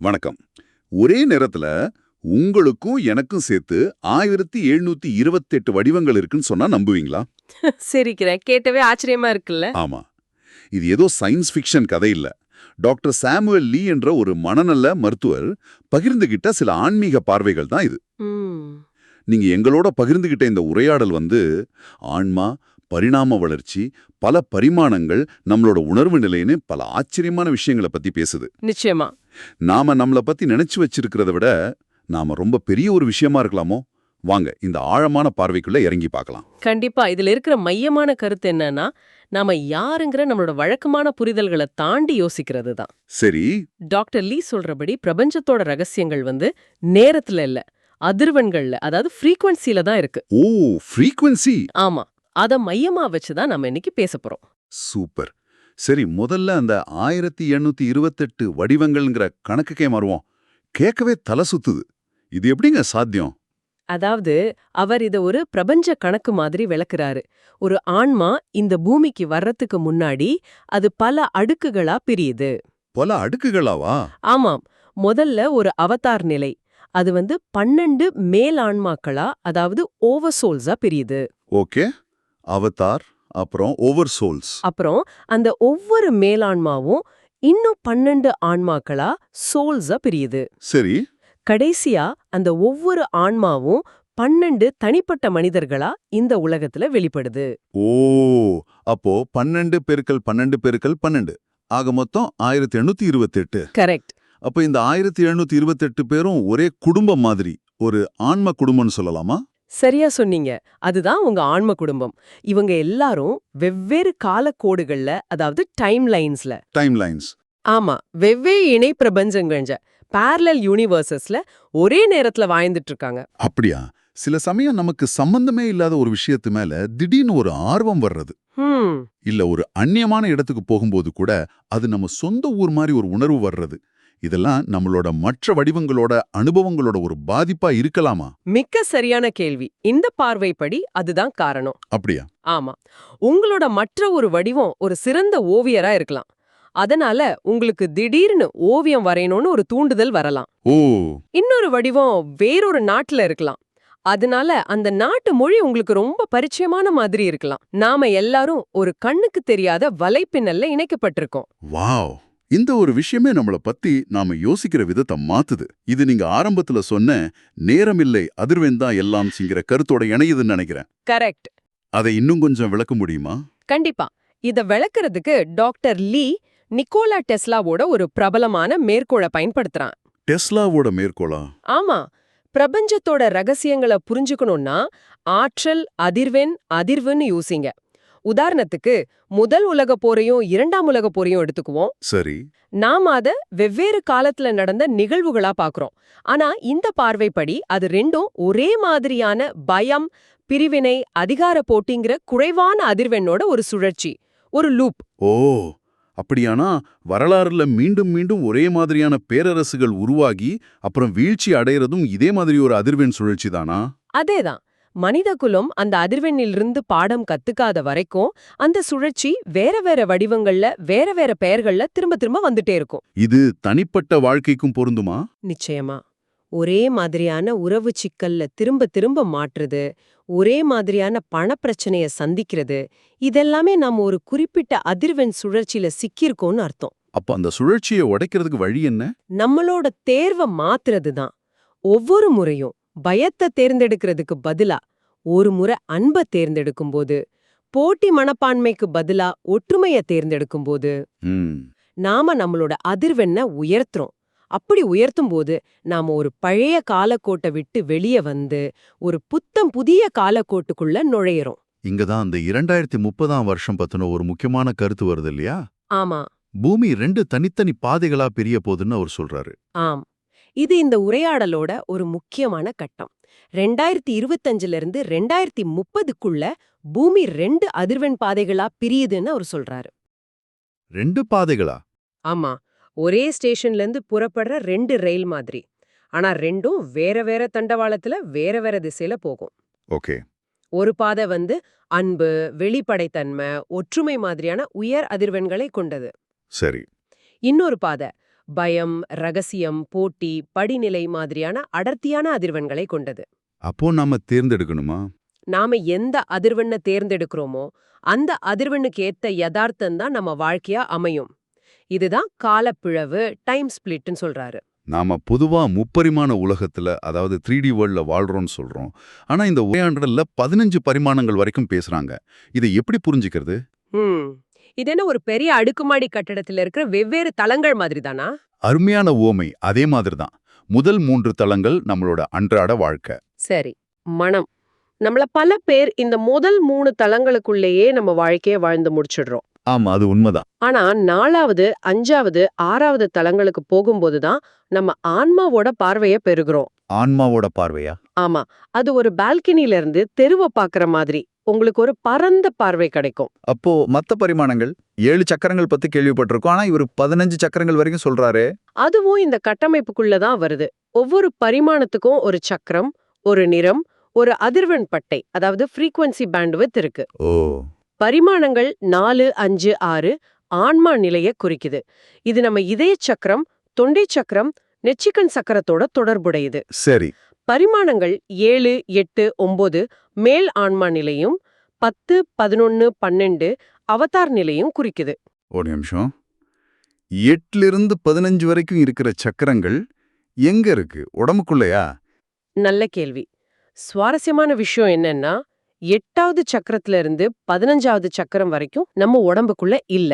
வணக்கம். ஒரே நேரத்துல உங்களுக்கும் எனக்கும் சேர்த்து ஆயிரத்தி எழுநூத்தி இருபத்தெட்டு வடிவங்கள் இருக்குன்னு சொன்னா நம்புவீங்களா? சிரிக்கிறேன். கேட்டவே ஆச்சரியமா இருக்குல்ல? ஆமா. இது ஏதோ சயின்ஸ் ஃபிக்ஷன் கதை இல்ல. டாக்டர் சாமுவேல் லீ என்ற ஒரு மனநல மருத்துவர் பகிர்ந்துகிட்ட சில ஆன்மீக பார்வைகள் தான் இது. நீங்க எங்களோட பகிர்ந்துகிட்ட இந்த உரையாடல் வந்து ஆன்மா பரிணாம வளர்ச்சி பல பரிமாணங்கள் நம்மளோட உணர்வு நிலைன்னு பல ஆச்சரியமான விஷயங்களை பத்தி பேசுது. நிச்சயமா. நாம நம்மள பத்தி நினைச்சு வச்சிருக்கிறத விட நாம ரொம்ப பெரிய ஒரு விஷயமா இருக்கலாமோ? வாங்க இந்த ஆழமான பார்வைக்குள்ள இறங்கி பார்க்கலாம். கண்டிப்பா இதுல இருக்கிற மையமான கருத்து என்னன்னா நாம யாருங்கிற நம்மளோட வழக்கமான புரிதல்களை தாண்டி யோசிக்கிறது தான். சரி. டாக்டர் லீ சொல்றபடி பிரபஞ்சத்தோட ரகசியங்கள் வந்து நேரத்துல இல்ல அதிர்வெண்கள்ல அதாவது ஃப்ரீக்வன்சில தான் இருக்கு. ஓ ஃப்ரீக்வன்சி! ஆமா அத மையமா வச்சு தான் நம்ம இன்னைக்கு பேச போறோம். சூப்பர். சரி முதல்ல அந்த ஆயிரத்தி எண்ணூத்தி இருபத்தெட்டு வடிவங்கள்ங்கிற கணக்குக்கே மாறுவோம். கேட்கவே தலை சுத்துது. இது எப்படிங்க சாத்தியம்? அதாவது அவர் இத ஒரு பிரபஞ்ச கணக்கு மாதிரி விளக்குறாரு. ஒரு ஆன்மா இந்த பூமிக்கு வர்றதுக்கு முன்னாடி அது பல அடுக்குகளா பிரியுது. பல அடுக்குகளாவா? ஆமாம். முதல்ல ஒரு அவதார் நிலை. அது வந்து பன்னெண்டு மேலான்மாக்களா அதாவது ஓவர்சோல்ஸா பிரியுது. ஓகே. அவதார். அப்புறம் ஓவர் சோல்ஸ் அப்புறம் அந்த ஒவ்வொரு மேலான்மாவும் இன்னும் பன்னெண்டு ஆன்மாக்களா சோல்ஸா பிரியுது. சரி. கடைசியா அந்த ஒவ்வொரு ஆன்மாவும் பன்னெண்டு தனிப்பட்ட மனிதர்களா இந்த உலகத்துல வெளிப்படுது. ஓ அப்போ பன்னெண்டு பெருக்கல் பன்னெண்டு பெருக்கல் பன்னெண்டு. ஆக மொத்தம் ஆயிரத்தி எண்ணூத்தி இருபத்தெட்டு. கரெக்ட் அப்ப இந்த ஆயிரத்தி எழுநூத்தி இருபத்தெட்டு பேரும் ஒரே குடும்பம் மாதிரி ஒரு ஆன்ம குடும்பம்னு சொல்லலாமா? சரியா சொன்னீங்க. அதுதான் உங்க ஆன்ம குடும்பம். இவங்க எல்லாரும் வெவ்வேறு காலக்கோடுகள்ல அதாவது டைம் லைன்ஸ்ல டைம் லைன்ஸ் ஆமா வெவ்வேறு இணை பிரபஞ்சங்கள்ஞ்ச parallel யூனிவர்சஸ்ல ஒரே நேரத்துல வாழ்ந்துட்டு இருக்காங்க. அப்படியா? சில சமயம் நமக்கு சம்பந்தமே இல்லாத ஒரு விஷயத்து மேல திடீர்னு ஒரு ஆர்வம் வர்றது. இல்ல ஒரு அந்நியமான இடத்துக்கு போகும்போது கூட அது நம்ம சொந்த ஊர் மாதிரி ஒரு உணர்வு வர்றது. இதெல்லாம் நம்மளோட மற்ற வடிவங்களோட அனுபவங்களோட ஒரு பாதிப்பா இருக்கலாமா? மிக்க சரியான கேள்வி. இந்த பார்வைப்படி அதுதான் காரணம். அப்படியா? ஆமா. உங்களோட மற்ற ஒரு வடிவம் ஒரு சிறந்த ஓவியரா இருக்கலாம். அதனால உங்களுக்கு திடீர்னு ஓவியம் வரையணும்னு ஒரு தூண்டுதல் வரலாம். ஓ. இன்னொரு வடிவம் வேறொரு நாட்டுல இருக்கலாம். அதனால அந்த நாட்டு மொழி உங்களுக்கு ரொம்ப பரிச்சயமான மாதிரி இருக்கலாம். நாம எல்லாரும் ஒரு கண்ணுக்கு தெரியாத வலைப்பின்னல்ல இணைக்கப்பட்டிருக்கோம். வாவ். இந்த ஒரு விஷயமே நம்மள பத்தி நாம யோசிக்கிற விதத்தை மாத்துது. இது நீங்க ஆரம்பத்துல சொன்ன நேரமில்லை அதிர்வெண் தான் எல்லாம் சிங்கிற கருத்தோட இணையுதுன்னு நினைக்கிறேன். கரெக்ட். அதை இன்னும் கொஞ்சம் விளக்க முடியுமா? கண்டிப்பா. இத விளக்குறதுக்கு டாக்டர் லீ நிக்கோலா டெஸ்லாவோட ஒரு பிரபலமான மேற்கோளை பயன்படுத்துறான். டெஸ்லாவோட மேற்கோளா? ஆமா. பிரபஞ்சத்தோட ரகசியங்களை புரிஞ்சுக்கணும்னா ஆற்றல் அதிர்வெண் அதிர்வுன்னு யோசிங்க. உதாரணத்துக்கு முதல் உலகப் போரையும் இரண்டாம் உலகப் போரையும் எடுத்துக்குவோம். சரி. நாம அத வெவ்வேறு காலத்துல நடந்த நிகழ்வுகளா பாக்குறோம். ஆனா இந்த பார்வைப்படி அது ரெண்டும் ஒரே மாதிரியான பயம் பிரிவினை அதிகார போட்டிங்கிற குறைவான அதிர்வெண்ணோட ஒரு சுழற்சி ஒரு லூப். ஓ! அப்படியானா வரலாறுல மீண்டும் மீண்டும் ஒரே மாதிரியான பேரரசுகள் உருவாகி அப்புறம் வீழ்ச்சி அடையறதும் இதே மாதிரி ஒரு அதிர்வெண் சுழற்சி தானா? அதேதான். மனித குலம் அந்த அதிர்வெண்ணிலிருந்து பாடம் கத்துக்காத வரைக்கும் அந்த சுழற்சி வேற வேற வடிவங்கள்ல வேற வேற பெயர்கள்ல திரும்ப திரும்ப வந்துட்டே இருக்கும். இது தனிப்பட்ட வாழ்க்கைக்கும் பொருந்துமா? நிச்சயமா. ஒரே மாதிரியான உறவு சிக்கல்ல திரும்ப திரும்ப மாற்றுறது ஒரே மாதிரியான பணப்பிரச்சனைய சந்திக்கிறது இதெல்லாமே நாம ஒரு குறிப்பிட்ட அதிர்வெண் சுழற்சியில சிக்கியிருக்கோம்னு அர்த்தம். அப்ப அந்த சுழற்சியை உடைக்கிறதுக்கு வழி என்ன? நம்மளோட தேர்வை மாத்துறது தான் ஒவ்வொரு முறையும் பயத்தை தேர்ந்தெடுக்கிறதுக்கு பதிலா ஒரு முறை அன்பை தேர்ந்தெடுக்கும் போது போட்டி மனப்பான்மைக்கு பதிலா ஒற்றுமையை தேர்ந்தெடுக்கும் போது நாம நம்மளோட அதிர்வெண்ண உயர்த்துறோம். அப்படி உயர்த்தும் போது நாம ஒரு பழைய காலக்கோட்டை விட்டு வெளியே வந்து ஒரு புத்தம் புதிய காலக்கோட்டுக்குள்ள நுழையிறோம். இங்க தான் அந்த இரண்டாயிரத்தி முப்பதாம் வருஷம் பத்தின ஒரு முக்கியமான கருத்து வருது இல்லையா? ஆமா. பூமி ரெண்டு தனித்தனி பாதைகளா பிரிய போகுதுன்னு அவர் சொல்றாரு. ஆம். இது இந்த உரையாடலோட ஒரு முக்கியமான கட்டம். ரெண்டாயிரத்தி இருபத்தஞ்சுல இருந்து ரெண்டாயிரத்தி முப்பதுக்குள்ள பூமி ரெண்டு அதிர்வெண் பாதைகளா பிரியுதுன்னு அவர் சொல்றாரு. ரெண்டு பாதைகளா? ஆமா. ஒரே ஸ்டேஷன்ல இருந்து புறப்படுற ரெண்டு ரயில் மாதிரி. ஆனா ரெண்டும் வேற வேற தண்டவாளத்துல வேற வேற திசையில போகும். ஓகே. ஒரு பாதை வந்து அன்பு வெளிப்படைத்தன்மை ஒற்றுமை மாதிரியான உயர் அதிர்வெண்களை கொண்டது. சரி. இன்னொரு பாதை பயம் ரகசியம் போட்டி படிநிலை மாதிரியான அடர்த்தியான அதிர்வெண்களை கொண்டது. அப்போ நாம தேர்ந்தெடுக்கணுமா? நாம எந்த அதிர்வெண்ணை தேர்ந்தெடுக்கிறோமோ அந்த அதிர்வெண்ணுக்கு ஏத்த யதார்த்தம் தான் நம்ம வாழ்க்கையா அமையும். இதுதான் காலப்பிழவு டைம் ஸ்பிளிட்னு சொல்றாரு. நாம பொதுவா முப்பரிமாண உலகத்துல அதாவது த்ரீ டி வேர்ல்ட்ல வாழ்றோம்னு சொல்றோம். ஆனா இந்த உரையாடல்ல பதினஞ்சு பரிமாணங்கள் வரைக்கும் பேசுறாங்க. இதை எப்படி புரிஞ்சுக்கிறது? இது என்ன ஒரு பெரிய அடுக்குமாடி கட்டடத்துல இருக்கிற வெவ்வேறு தளங்கள் மாதிரி தானா அருமையான ஓமை அதே மாதிரி தான் முதல் மூன்று தளங்கள் நம்மளோட அன்றாட வாழ்க்கை. சரி மனம். நம்மள பல பேர் இந்த முதல் மூணு தளங்களுக்குள்ளேயே நம்ம வாழ்க்கைய வாழ்ந்து முடிச்சிடுறோம். ஆமா அது உண்மைதான். ஆனா நாலாவது அஞ்சாவது ஆறாவது தளங்களுக்கு போகும்போது தான் நம்ம ஆன்மாவோட பார்வைய பெறுகிறோம். ஆன்மாவோட பார்வையா? ஆமா அது ஒரு பால்கனில இருந்து தெருவை பாக்குற மாதிரி. உங்களுக்கு ஒரு பரந்த பார்வை கிடைக்கும். அப்போ மத்த பரிமாணங்கள் ஏழு சக்கரங்கள் பத்தி கேள்விப்பட்டிருக்கோம். ஆனா இவர் பதினஞ்சு சக்கரங்கள் வரைக்கும் சொல்றாரு. அதுவும் இந்த கட்டமைப்புக்குள்ள தான் வருது. ஒவ்வொரு பரிமாணத்துக்கும் ஒரு சக்கரம் ஒரு நிறம் ஒரு அதிர்வெண் பட்டை அதாவது ஃப்ரீக்வன்சி பேண்ட்வித் இருக்கு. ஓ. பரிமாணங்கள் நாலு அஞ்சு ஆறு ஆன்மா நிலைய குறிக்குது. இது நம்ம இதய சக்கரம் தொண்டை சக்கரம் நெச்சிக்கன் சக்கரத்தோட தொடர்புடையது. சரி. பரிமாணங்கள் ஏழு எட்டு ஒன்பது மேல் ஆன்மா நிலையும் பத்து பதினொன்னு பன்னெண்டு அவதார் நிலையும் குறிக்குது. ஒரு நிமிஷம். எட்டுல இருந்து பதினஞ்சு வரைக்கும் இருக்கிற சக்கரங்கள் எங்க இருக்கு? உடம்புக்குள்ளயா? நல்ல கேள்வி. சுவாரஸ்யமான விஷயம் என்னன்னா எட்டாவது சக்கரத்துல இருந்து பதினஞ்சாவது சக்கரம் வரைக்கும் நம்ம உடம்புக்குள்ள இல்ல.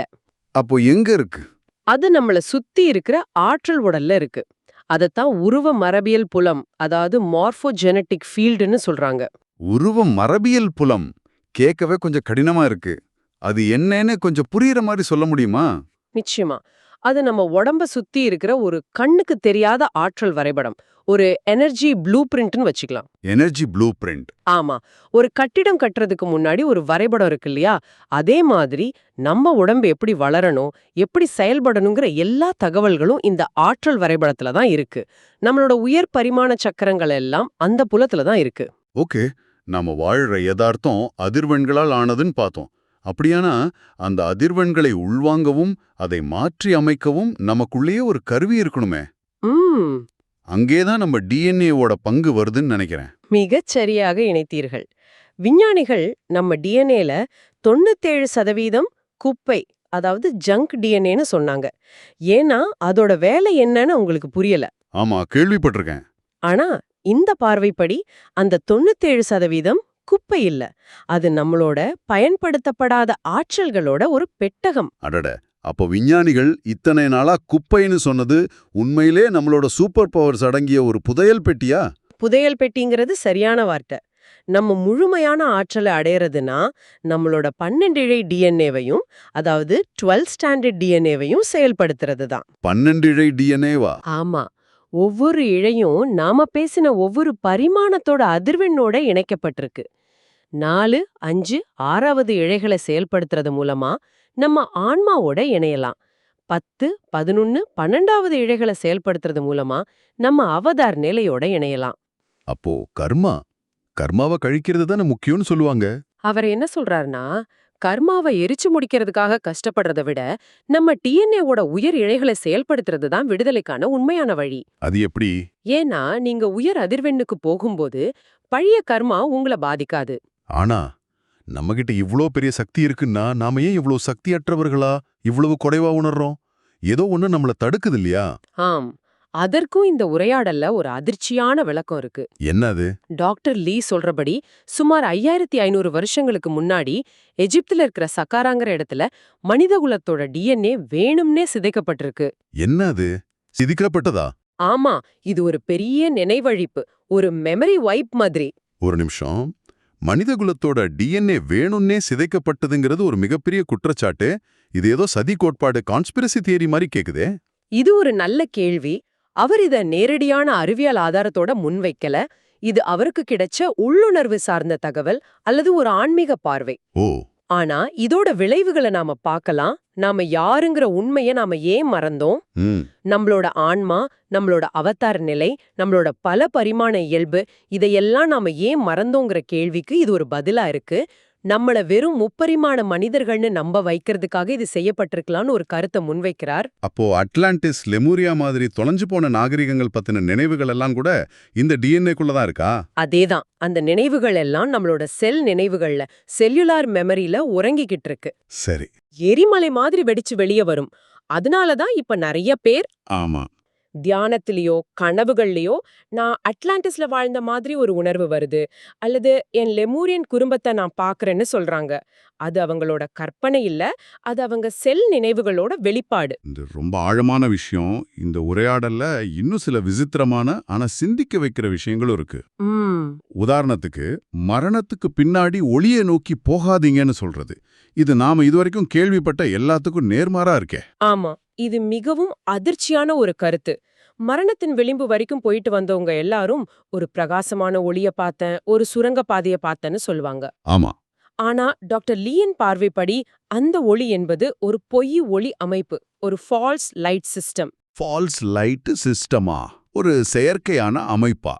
அப்போ எங்க இருக்கு? அது நம்மள சுத்தி இருக்கிற ஆற்றல் உடல்ல இருக்கு. அதத்தான் உருவ மரபியல் புலம் அதாவது மார்ஃபோஜெனட்டிக் ஃபீல்டுன்னு சொல்றாங்க. உருவ மரபியல் புலம் கேட்கவே கொஞ்சம் கடினமா இருக்கு. அது என்னன்னு கொஞ்சம் புரியுற மாதிரி சொல்ல முடியுமா? நிச்சயமா. அது நம்ம உடம்ப சுத்தி இருக்கிற ஒரு கண்ணுக்கு தெரியாத ஆற்றல் வரைபடம். ஒரு எனர்ஜி ப்ளூ பிரிண்ட்னு வச்சுக்கலாம். எனர்ஜி ப்ளூ பிரிண்ட் ஆமா. ஒரு கட்டிடம் கட்டுறதுக்கு முன்னாடி ஒரு வரைபடம் இருக்கு இல்லையா? அதே மாதிரி நம்ம உடம்பு எப்படி வளரணும் எப்படி செயல்படணுங்கிற எல்லா தகவல்களும் இந்த ஆற்றல் வரைபடத்துல தான் இருக்கு. நம்மளோட உயர் பரிமாண சக்கரங்கள் எல்லாம் அந்த புலத்துல தான் இருக்கு. ஓகே. நாம வாழ்ற யதார்த்தம் அதிர்வெண்களால் ஆனதுன்னு பார்த்தோம். அப்படியானா அந்த அதிர்வெண்களை உள்வாங்கவும் அதை மாற்றி அமைக்கவும் நமக்குள்ளேயே ஒரு கருவி இருக்கணுமே. ம். அங்கேதான் நம்ம டிஎன்ஏவோட பங்கு வருதுன்னு நினைக்கிறேன். மிகச் சரியாக இணைத்தீர்கள். விஞ்ஞானிகள் நம்ம டிஎன்ஏல தொண்ணூத்தேழு சதவீதம் குப்பை அதாவது ஜங்க் டிஎன்ஏன்னு சொன்னாங்க. ஏன்னா அதோட வேலை என்னன்னு அவங்களுக்கு புரியல. ஆமா கேள்விப்பட்டிருக்கேன். ஆனா இந்த பார்வைப்படி அந்த தொண்ணூத்தேழு சதவீதம் குப்பை இல்ல. அது நம்மளோட பயன்படுத்தப்படாத ஆற்றல்களோட ஒரு பெட்டகம். அடட! அப்போ விஞ்ஞானிகள் இத்தனை நாளா குப்பைன்னு சொன்னது உண்மையிலே நம்மளோட சூப்பர் பவர்ஸ் அடங்கிய ஒரு புதையல் பெட்டியா? புதையல் பெட்டிங்கிறது சரியான வார்த்தை. நம்ம முழுமையான ஆற்றலை அடையறதுனா நம்மளோட பன்னெண்டிழை டிஎன்ஏவையும் அதாவது டுவெல் ஸ்டாண்டர்ட் டிஎன்ஏவையும் செயல்படுத்துறது தான் பன்னெண்டு இழை டிஎன்ஏவா ஆமா. ஒவ்வொரு இழையும் நாம பேசின ஒவ்வொரு பரிமாணத்தோட அதிர்வெண்ணோட இணைக்கப்பட்டிருக்கு. நாலு அஞ்சு ஆறாவது இழைகளை செயல்படுத்துறது மூலமா நம்ம ஆன்மாவோட இணையலாம். பத்து பதினொன்னு பன்னெண்டாவது இழைகளை செயல்படுத்துறது மூலமா நம்ம அவதார் நிலையோட இணையலாம். அப்போ கர்மா கர்மாவை கழிக்கிறது தானே முக்கியம்னு சொல்லுவாங்க. அவர் என்ன சொல்றாருன்னா கர்மாவை எரிச்சு முடிக்கிறதுக்காக கஷ்டப்படுறதை விட நம்ம டிஎன்ஏவோட உயர் இழைகளை செயல்படுத்துறது தான் விடுதலைக்கான உண்மையான வழி. அது எப்படி? ஏன்னா நீங்க உயர் அதிர்வெண்ணுக்கு போகும்போது பழைய கர்மா உங்கள பாதிக்காது. ஆனா நம்மகிட்ட இவ்ளோ பெரிய சக்தி இருக்குன்னா நாம ஏன் இவ்ளோ சக்தியற்றவர்களா இவ்வளவு குறைவா உணர்றோம்? ஏதோ ஒண்ணு நம்மள தடுக்குது இல்லையா ஆம். அதற்கும் இந்த உரையாடல்ல ஒரு அதிர்ச்சியான விளக்கம் இருக்கு. என்னது? டாக்டர் லீ சொல்றபடி சுமார் ஐயாயிரத்தி ஐநூறு வருஷங்களுக்கு முன்னாடி எஜிப்துல இருக்கிற சக்காராங்கிற இடத்துல மனிதகுலத்தோட டிஎன்ஏ வேணும்னே சிதைக்கப்பட்டிருக்கு. என்னது? சிதிக்கப்பட்டதா? ஆமா இது ஒரு பெரிய நினைவழிப்பு ஒரு மெமரி வைப் மாதிரி. ஒரு நிமிஷம். மனிதகுலத்தோட டிஎன்ஏ வேணும்னே சிதைக்கப்பட்டதுங்கிறது ஒரு மிகப்பெரிய குற்றச்சாட்டு. இது ஏதோ சதி கோட்பாடு கான்ஸ்பிரசி தியரி மாதிரி கேக்குதே. இது ஒரு நல்ல கேள்வி. அவர் இத நேரடியான அறிவியல் ஆதாரத்தோட முன்வைக்கல. இது அவருக்கு கிடைச்ச உள்ளுணர்வு சார்ந்த தகவல் அல்லது ஒரு ஆன்மீக பார்வை. ஓ. ஆனா இதோட விளைவுகளை நாம பார்க்கலாம். நாம யாருங்கிற உண்மைய நாம ஏன் மறந்தோம்? நம்மளோட ஆன்மா நம்மளோட அவதார நிலை நம்மளோட பல பரிமாண இயல்பு இதையெல்லாம் நாம ஏன் மறந்தோங்கிற கேள்விக்கு இது ஒரு பதிலா இருக்கு. நம்மள வெறும் முப்பரிமாண மனிதர்கள்னு நம்ப வைக்கிறதுக்காக இது செய்யப்பட்டிருக்கலாம்னு ஒரு கருத்தை முன்வைக்கிறார். அப்போ அட்லாண்டிஸ் லெமூரியா மாதிரி தொலைஞ்சு போன நாகரிகங்கள் பத்தின நினைவுகள் எல்லாம் கூட இந்த டிஎன்ஏக்குள்ள தான் இருக்கா? அதேதான். அந்த நினைவுகள் எல்லாம் நம்மளோட செல் நினைவுகள்ல செல்லுலார் மெமரியில உறங்கிக்கிட்டு இருக்கு. சரி. எரிமலை மாதிரி வெடிச்சு வெளியே வரும். அதனால தான் இப்ப நிறைய பேர் ஆமா. தியானத்திலேயோ கனவுகள்லயோ நான் அட்லாண்டிஸ்ல வாழ்ந்த மாதிரி ஒரு உணர்வு வருது. அல்லது என் லெமூரியன் குடும்பத்தை நான் பார்க்கறேன்னு சொல்றாங்க. அது அவங்களோட கற்பனை இல்ல அது அவங்க செல் நினைவுகளோட வெளிப்பாடு. இது ரொம்ப ஆழமான விஷயம். இந்த உரையாடல்ல இன்னும் சில விசித்திரமான ஆனா சிந்திக்க வைக்கிற விஷயங்களும் இருக்கு. உதாரணத்துக்கு மரணத்துக்கு பின்னாடி ஒளியை நோக்கி போகாதீங்கன்னு சொல்றது. இது நாம இதுவரைக்கும் கேள்விப்பட்ட எல்லாத்துக்கும் நேர்மாறா இருக்கே. ஆமா. இது மிகவும் அதிர்ச்சியான ஒரு கருத்து. மரணத்தின் விளிம்பு வரைக்கும் போயிட்டு வந்தவங்க எல்லாரும் ஒரு பிரகாசமான ஒளிய பார்த்தேன் ஒரு சுரங்க பாதைய பார்த்தேன்னு சொல்லுவாங்க. ஆமா. ஆனா டாக்டர் லீயின் பார்வைப்படி அந்த ஒளி என்பது ஒரு பொய் ஒளி அமைப்பு ஒரு false light system false light சிஸ்டமா ஒரு செயற்கையான அமைப்பா?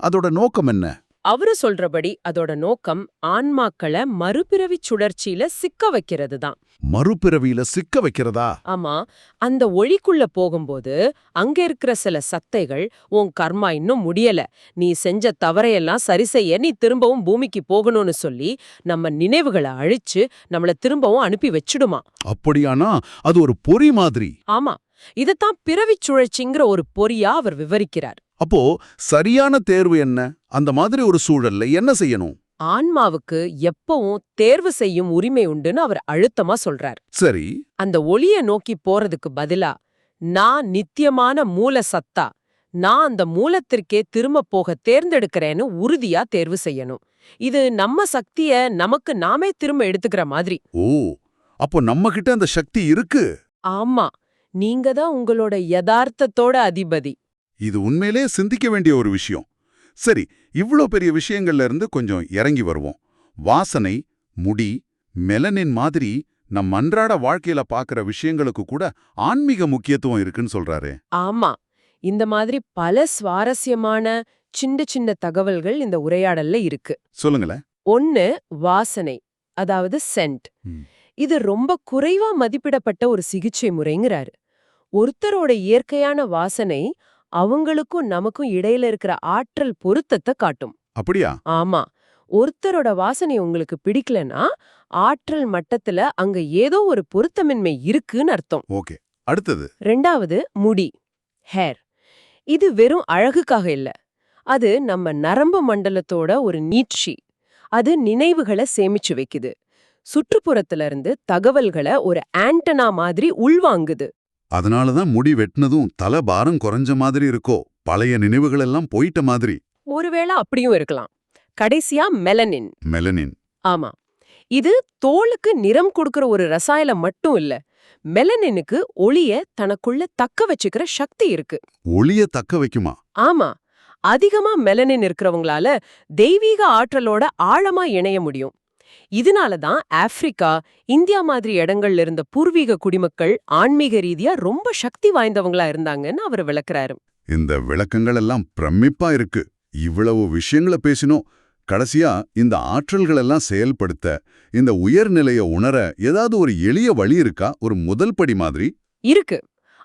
அதோட நோக்கம் என்ன? அவரு சொல்றபடி அதோட நோக்கம் ஆன்மாக்களை மறுபிறவி சுழற்சியில சிக்க வைக்கிறது தான். மறுபிறவியில சிக்க வைக்கிறதா? ஆமா அந்த ஒளிக்குள்ள போகும்போது அங்க இருக்கிற சில சத்தைகள் உன் கர்மா இன்னும் முடியல. நீ செஞ்ச தவறையெல்லாம் சரி செய்ய நீ திரும்பவும் பூமிக்கு போகணும்னு சொல்லி நம்ம நினைவுகளை அழிச்சு நம்மள திரும்பவும் அனுப்பி வச்சிடுமா? அப்படியானா? அது ஒரு பொறி மாதிரி. ஆமா இதத்தான் பிறவிச் சுழற்சிங்கிற ஒரு பொறியா அவர் விவரிக்கிறார். அப்போ சரியான தேர்வு என்ன? அந்த மாதிரி ஒரு சூழல்ல என்ன செய்யணும்? ஆன்மாவுக்கு எப்பவும் தேர்வு செய்யும் உரிமை உண்டுன்னு அவர் அழுத்தமா சொல்றார். சரி. அந்த ஒளிய நோக்கி போறதுக்கு பதிலா நான் நித்தியமான மூல சத்தா நான் அந்த மூலத்திற்கே திரும்ப போக தேர்ந்தெடுக்கிறேன்னு உறுதியா தேர்வு செய்யணும். இது நம்ம சக்திய நமக்கு நாமே திரும்ப எடுத்துக்கிற மாதிரி. ஓ அப்போ நம்ம கிட்ட அந்த சக்தி இருக்கு? ஆமா நீங்க தான் உங்களோட யதார்த்தத்தோட அதிபதி. இது உண்மையிலே சிந்திக்க வேண்டிய ஒரு விஷயம். சரி இவ்ளோ பெரிய விஷயங்கள்ல இருந்து கொஞ்சம் இறங்கி வருவோம். வாசனை முடி மெலனின் மாதிரி நம் அன்றாட வாழ்க்கையில பாக்குற விஷயங்களுக்கு கூட ஆன்மீக முக்கியத்துவம் இருக்குன்னு சொல்றாரு. ஆமா. இந்த மாதிரி பல சுவாரஸ்யமான சின்ன சின்ன தகவல்கள் இந்த உரையாடல்ல இருக்கு. சொல்லுங்களேன். ஒன்னு வாசனை அதாவது சென்ட். இது ரொம்ப குறைவா மதிப்பிடப்பட்ட ஒரு சிகிச்சை முறைங்கிறாரு. ஒருத்தரோட இயற்கையான வாசனை அவங்களுக்கும் நமக்கும் இடையில இருக்கிற ஆற்றல் பொருத்தத்தை காட்டும். அப்படியா? ஆமா. ஒருத்தரோட வாசனை உங்களுக்கு பிடிக்கலனா ஆற்றல் மட்டத்துல அங்க ஏதோ ஒரு பொருத்தமின்மை இருக்குன்னு அர்த்தம். ஓகே. அடுத்தது? ரெண்டாவது முடி. ஹேர். இது வெறும் அழகுக்காக இல்ல. அது நம்ம நரம்பு மண்டலத்தோட ஒரு நீட்சி. அது நினைவுகளை சேமிச்சு வைக்குது. சுற்றுப்புறத்துல இருந்து தகவல்களை ஒரு ஆண்டனா மாதிரி உள்வாங்குது. அதனாலதான் முடி வெட்டினதும் தலை பாரம் குறைஞ்ச மாதிரி இருக்கோ பழைய நினைவுகள் எல்லாம் போயிட்ட மாதிரி. ஒருவேளை அப்படியும் இருக்கலாம். கடைசியா மெலனின் மெலனின் ஆமா. இது தோலுக்கு நிறம் கொடுக்கிற ஒரு ரசாயனம் மட்டும் இல்ல மெலனினுக்கு ஒளிய தனக்குள்ள தக்க வச்சுக்கிற சக்தி இருக்கு. ஒளிய தக்க வைக்குமா? ஆமா. அதிகமா மெலனின் இருக்கிறவங்களால தெய்வீக ஆற்றலோட ஆழமா இணைய முடியும். இதனால தான் ஆப்பிரிக்கா இந்தியா மாதிரி இடங்கள்ல இருந்த பூர்வீக குடிமக்கள் ஆன்மீக ரீதியா ரொம்ப சக்தி வாய்ந்தவங்களா இருந்தாங்கன்னு அவர் விளக்குறாரு. இந்த விளக்கங்கள் எல்லாம் பிரமிப்பா இருக்கு. இவ்வளவு விஷயங்களை பேசினோம். கடைசியா இந்த ஆற்றல்கள் எல்லாம் செயல்படுத்த இந்த உயர்நிலைய உணர ஏதாவது ஒரு எளிய வழி இருக்கா? ஒரு முதல் படி மாதிரி? இருக்கு.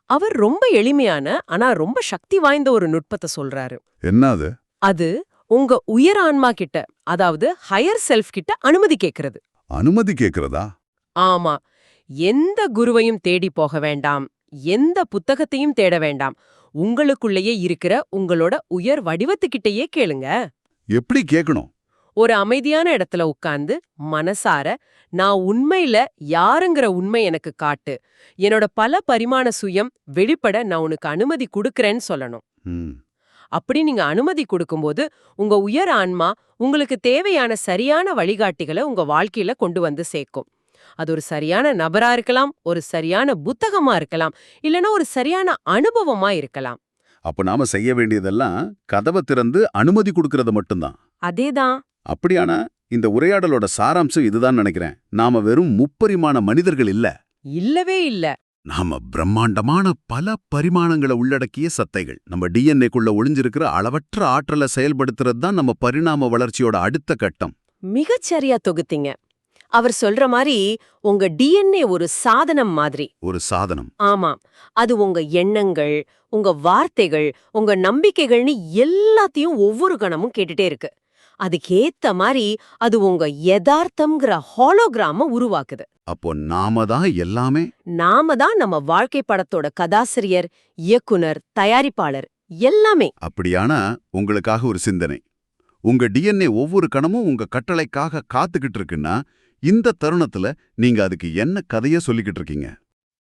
அவர் ரொம்ப எளிமையான ஆனா ரொம்ப சக்தி வாய்ந்த ஒரு நுட்பத்தை சொல்றாரு. என்னது அது உங்க உயர் ஆன்மா கிட்ட அதாவது ஹையர் செல்ஃப் கிட்ட அனுமதி கேக்குறது. அனுமதி கேக்குறதா? ஆமா. எந்த குருவையும் தேடி போக வேண்டாம். எந்த புத்தகத்தையும் தேட வேண்டாம். உங்களுக்குள்ளேயே இருக்கிற உங்களோட உயர் வடிவத்துக்கிட்டயே கேளுங்க. எப்படி கேட்கணும் ஒரு அமைதியான இடத்துல உட்கார்ந்து மனசார நான் உண்மையில யாருங்கிற உண்மை எனக்கு காட்டு. என்னோட பல பரிமாண சுயம் வெளிப்பட நான் உனக்கு அனுமதி கொடுக்கறேன்னு சொல்லணும். அப்படி நீங்க அனுமதி கொடுக்கும்போது உங்க உயர் ஆன்மா உங்களுக்கு தேவையான சரியான வழிகாட்டிகளை உங்க வாழ்க்கையில கொண்டு வந்து சேர்க்கும். அது ஒரு சரியான நபரா இருக்கலாம் ஒரு சரியான புத்தகமா இருக்கலாம் இல்லனா ஒரு சரியான அனுபவமா இருக்கலாம். அப்ப நாம செய்ய வேண்டியதெல்லாம் கதவை திறந்து அனுமதி கொடுக்கறது மட்டும்தான். அதேதான். அப்படியானா இந்த உரையாடலோட சாராம்சம் இதுதான் நினைக்கிறேன். நாம வெறும் முப்பரிமாண மனிதர்கள் இல்ல. இல்லவே இல்ல. நாம பிரம்மாண்டமான பல பரிமாணங்களை உள்ளடக்கிய சத்தைகள். நம்ம டிஎன்ஏக்குள்ள ஒளிஞ்சிருக்கிற அளவற்ற ஆற்றலை செயல்படுத்துறது தான் நம்ம பரிணாம வளர்ச்சியோட அடுத்த கட்டம். மிகச்சரியா தொகுத்தீங்க. அவர் சொல்ற மாதிரி உங்க டிஎன்ஏ ஒரு சாதனம் மாதிரி. ஒரு சாதனம். ஆமாம் அது உங்க எண்ணங்கள் உங்க வார்த்தைகள் உங்க நம்பிக்கைகள்னு எல்லாத்தையும் ஒவ்வொரு கணமும் கேட்டுட்டே இருக்கு. அதுக்கேத்த மாதிரி அது உங்க யதார்த்தம்ங்கிற ஹாலோகிராம உருவாக்குது. அப்போ நாம தான் எல்லாமே? நாம தான் நம்ம வாழ்க்கை படத்தோட கதாசிரியர் இயக்குனர் தயாரிப்பாளர் எல்லாமே. அப்படியானா உங்களுக்காக ஒரு சிந்தனை. உங்க டிஎன்ஏ ஒவ்வொரு கணமும் உங்க கட்டளைக்காக காத்துக்கிட்டு இருக்குன்னா இந்த தருணத்துல நீங்க அதுக்கு என்ன கதைய சொல்லிக்கிட்டு இருக்கீங்க?